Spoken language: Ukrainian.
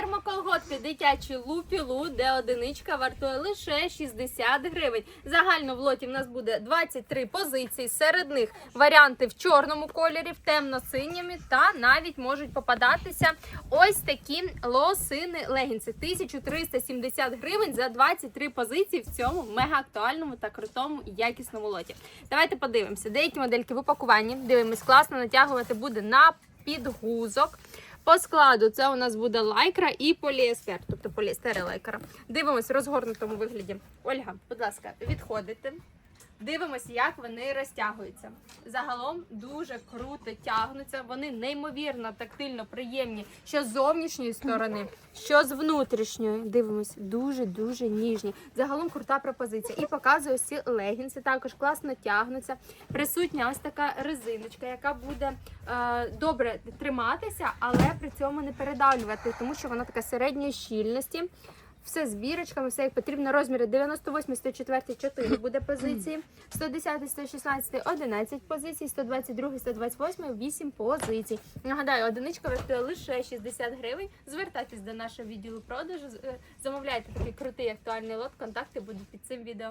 Термоколготки дитячі лупілу, де одиничка вартує лише 60 гривень. Загально в лоті в нас буде 23 позиції. Серед них варіанти в чорному кольорі, в темно-синьому та навіть можуть попадатися ось такі лосини легінси. 1370 гривень за 23 позиції в цьому мега актуальному та крутому якісному лоті. Давайте подивимося. Деякі модельки в упакуванні. Дивимось, класно натягувати буде на підгузок. По складу це у нас буде лайкра і поліестер, тобто поліестер і лайкра. Дивимось в розгорнутому вигляді. Ольга, будь ласка, відходите. Дивимося, як вони розтягуються. Загалом дуже круто тягнуться. Вони неймовірно тактильно приємні, що з зовнішньої сторони, що з внутрішньої. Дивимось, дуже дуже ніжні. Загалом крута пропозиція. І показую ось ці легінси. Також класно тягнуться. Присутня ось така резиночка, яка буде е, добре триматися, але при цьому не передавлювати, тому що вона така середньої щільності. Все з бірочками, все як потрібно. Розміри 98, 104, 4 буде позиції, 110, 116, 11 позицій, 122, 128, 8 позицій. Нагадаю, одиничка вартує лише 60 гривень. Звертайтесь до нашого відділу продажу, е, замовляйте такий крутий актуальний лот. Контакти будуть під цим відео.